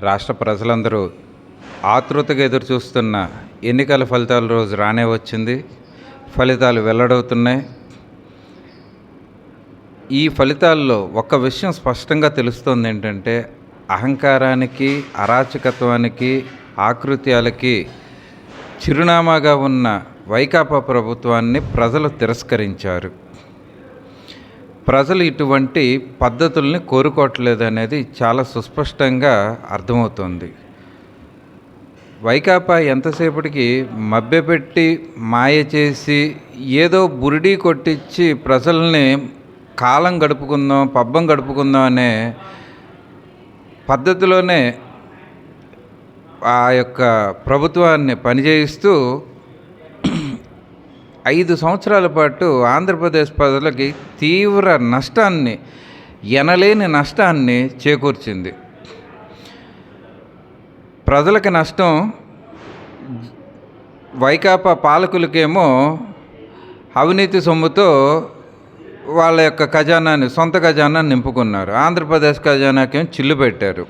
రాష్ట్ర ప్రజలందరూ ఆతృతగా ఎదురు చూస్తున్న ఎన్నికల ఫలితాల రోజు రానే వచ్చింది. ఫలితాలు వెల్లడవుతున్నాయి. ఈ ఫలితాల్లో ఒక విషయం స్పష్టంగా తెలుస్తుంది ఏంటంటే అహంకారానికి అరాచకత్వానికి ఆకృత్యాలకి చిరునామాగా ఉన్న వైకాపా ప్రభుత్వాన్ని ప్రజలు తిరస్కరించారు. ప్రజలు ఇటువంటి పద్ధతుల్ని కోరుకోవట్లేదు అనేది చాలా సుస్పష్టంగా అర్థమవుతుంది. వైకాపా ఎంతసేపటికి మభ్యపెట్టి మాయ చేసి ఏదో బురిడీ కొట్టించి ప్రజల్ని కాలం గడుపుకుందాం పబ్బం గడుపుకుందాం అనే పద్ధతిలోనే ఆ యొక్క ప్రభుత్వాన్ని పనిచేయిస్తూ ఐదు సంవత్సరాల పాటు ఆంధ్రప్రదేశ్ ప్రజలకి తీవ్ర నష్టాన్ని ఎనలేని నష్టాన్ని చేకూర్చింది. ప్రజలకి నష్టం వైకాపా పాలకులకేమో అవినీతి సొమ్ముతో వాళ్ళ యొక్క ఖజానాన్ని సొంత ఖజానాన్ని నింపుకున్నారు. ఆంధ్రప్రదేశ్ ఖజానాకేమో చిల్లు పెట్టారు.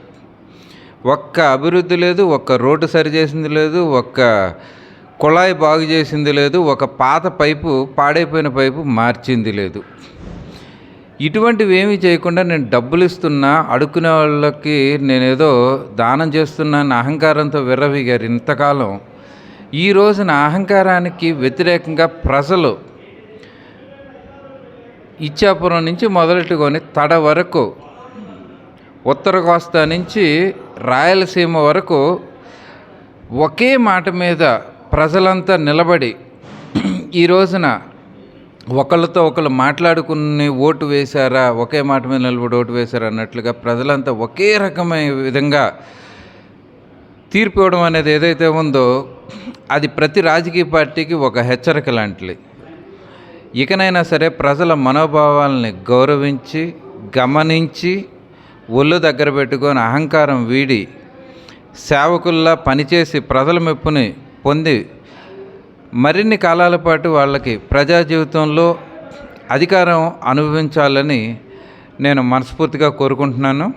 ఒక్క అభివృద్ధి లేదు ఒక్క రోడ్డు సరి చేసింది లేదు ఒక్క కుళాయి బాగు చేసింది లేదు ఒక పాత పైపు పాడైపోయిన పైపు మార్చింది లేదు. ఇటువంటివి ఏమీ చేయకుండా నేను డబ్బులు ఇస్తున్నా అడుక్కునే వాళ్ళకి నేనేదో దానం చేస్తున్నాను అహంకారంతో విర్రవిగారు ఇంతకాలం. ఈ రోజున అహంకారానికి వ్యతిరేకంగా ప్రజలు ఇచ్చాపురం నుంచి మొదలెట్టుకొని తడ వరకు ఉత్తర కోస్తా నుంచి రాయలసీమ వరకు ఒకే మాట మీద ప్రజలంతా నిలబడి ఈ రోజున ఒకళ్ళతో ఒకళ్ళు మాట్లాడుకుని ఓటు వేశారా? ఒకే మాట మీద నిలబడి ఓటు వేశారా అన్నట్లుగా ప్రజలంతా ఒకే రకమైన విధంగా తీర్పు ఇవ్వడం అనేది ఏదైతే ఉందో అది ప్రతి రాజకీయ పార్టీకి ఒక హెచ్చరిక లాంటిది. ఇకనైనా సరే ప్రజల మనోభావాల్ని గౌరవించి గమనించి ఒళ్ళు దగ్గర పెట్టుకొని అహంకారం వీడి సేవకుల్లా పనిచేసి ప్రజల మెప్పుని పొంది మరిన్ని కాలాల పాటు వాళ్ళకి ప్రజా జీవితంలో అధికారం అనుభవించాలని నేను మనస్ఫూర్తిగా కోరుకుంటున్నాను.